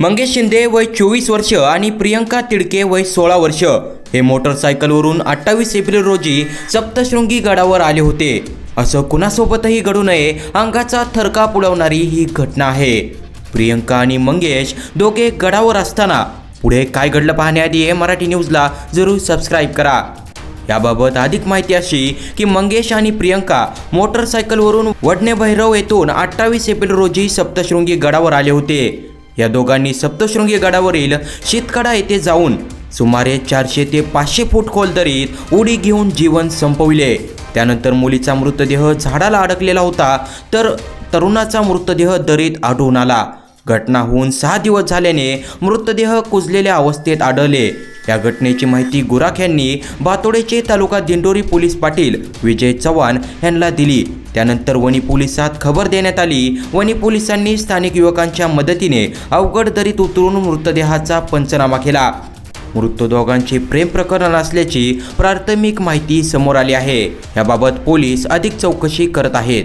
मंगेश शिंदे वय चोवीस वर्ष आणि प्रियंका तिडके वय सोळा वर्ष. हे मोटरसायकलवरून अठ्ठावीस एप्रिल रोजी सप्तशृंगी गडावर आले होते. असं कुणासोबतही घडू नये अंगाचा थरकाप उडवणारी ही घटना आहे. प्रियंका आणि मंगेश दोघे गडावर असताना. पुढे काय घडलं पाहण्याआधी हे मराठी न्यूजला जरूर सबस्क्राईब करा. याबाबत अधिक माहिती अशी की मंगेश आणि प्रियंका मोटरसायकलवरून वडणे भैरव येथून अठ्ठावीस एप्रिल रोजी सप्तशृंगी गडावर आले होते. या दोघांनी सप्तशृंगी गडावरील शेतकडा येथे जाऊन सुमारे चारशे ते पाचशे फूट खोल दरीत उडी घेऊन जीवन संपविले. त्यानंतर मुलीचा मृतदेह झाडाला अडकलेला होता तर तरुणाचा मृतदेह दरीत आढळून आला. घटना होऊन सहा दिवस झाल्याने मृतदेह कुजलेल्या अवस्थेत आढळले. या घटनेची माहिती गुराख यांनी बातोडेचे तालुका दिंडोरी पोलीस पाटील विजय चव्हाण यांना दिली. त्यानंतर वणी पोलिसात खबर देण्यात आली. वणी पोलिसांनी स्थानिक युवकांच्या मदतीने अवघड दरीत उतरून मृतदेहाचा पंचनामा केला. मृत दोघांचे प्रेम प्रकरण असल्याची प्राथमिक माहिती समोर आली आहे. याबाबत पोलीस अधिक चौकशी करत आहेत.